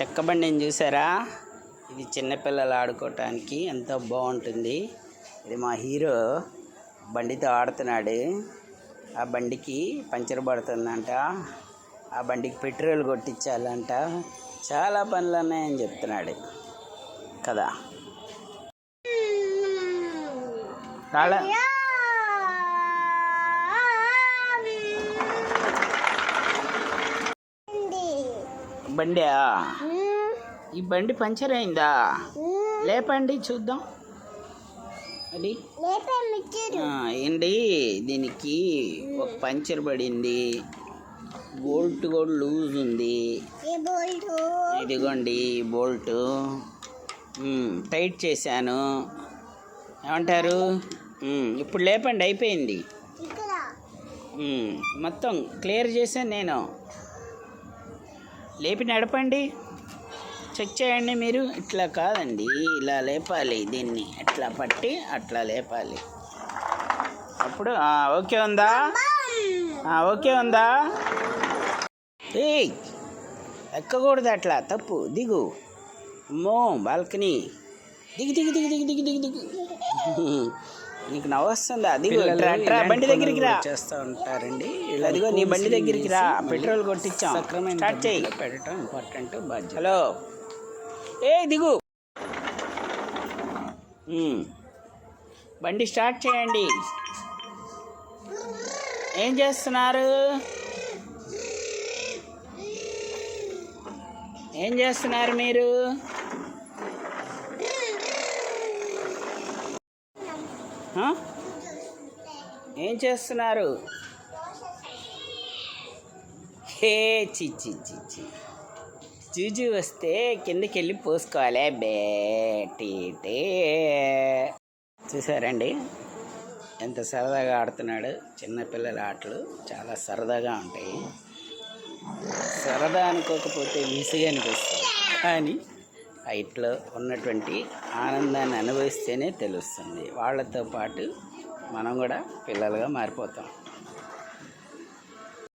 చెక్క బండిని చూసారా? ఇది చిన్నపిల్లలు ఆడుకోవటానికి ఎంతో బాగుంటుంది. ఇది మా హీరో బండితో ఆడుతున్నాడు. ఆ బండికి పంచర్ పడుతుందంట. ఆ బండికి పెట్రోల్ కొట్టించాలంట. చాలా పనులు ఉన్నాయని చెప్తున్నాడు. కదా? రాళ్ళ బండి ఈ బండి పంచర్ అయిందా? లేపండి చూద్దాం. అది. ఏంటి? దీనికి ఒక పంచర్ పడింది. బోల్ట్ కూడా లూజ్ ఉంది. ఇదిగోండి బోల్ట్. టైట్ చేశాను. ఏమంటారు? ఇప్పుడు లేపండి అయిపోయింది. మొత్తం క్లియర్ చేశాను నేను. లేపి నడపండి. చెక్ చేయండి మీరు. ఇట్లా కాదండి. ఇలా లేపాలి దీన్ని. ఇట్లా పట్టి అట్లా లేపాలి. అప్పుడు ఓకే ఉందా? ఓకే ఉందా? ఏ ఎక్కకూడదు అట్లా. తప్పు. దిగు. అమ్మో బాల్కనీ. దిగు దిగు దిగు దిగు దిగు దిగు దిగు. నీకు దిగు ఇట్రా, ఇట్రా, బండి దగ్గరికి రా. చేస్తూ ఉంటారండి. అదిగో నీ బండి దగ్గరికి రా. పెట్రోల్ కొట్టించాం. స్టార్ట్ చేయి. పెట్టడం ఇంపార్టెంట్ బాధ్యత. హలో. ఏ దిగు. బండి స్టార్ట్ చేయండి. ఏం చేస్తున్నారు? ఏం చేస్తున్నారు మీరు? ఏం చేస్తున్నారు? హే చిచ్చి చిచ్చి జూజు వస్తే కిందకి వెళ్ళి పోసుకోవాలి బేటీటే చూసారండి? ఎంత సరదాగా ఆడుతున్నాడు. చిన్నపిల్లల ఆటలు చాలా సరదాగా ఉంటాయి. సరదా అనుకోకపోతే విసిగా అనిపిస్తుంది. కానీ హైట్లో ఉన్నటువంటి ఆనందాన్ని అనుభవిస్తేనే తెలుస్తుంది. వాళ్ళతో పాటు మనం కూడా పిల్లలుగా మారిపోతాం.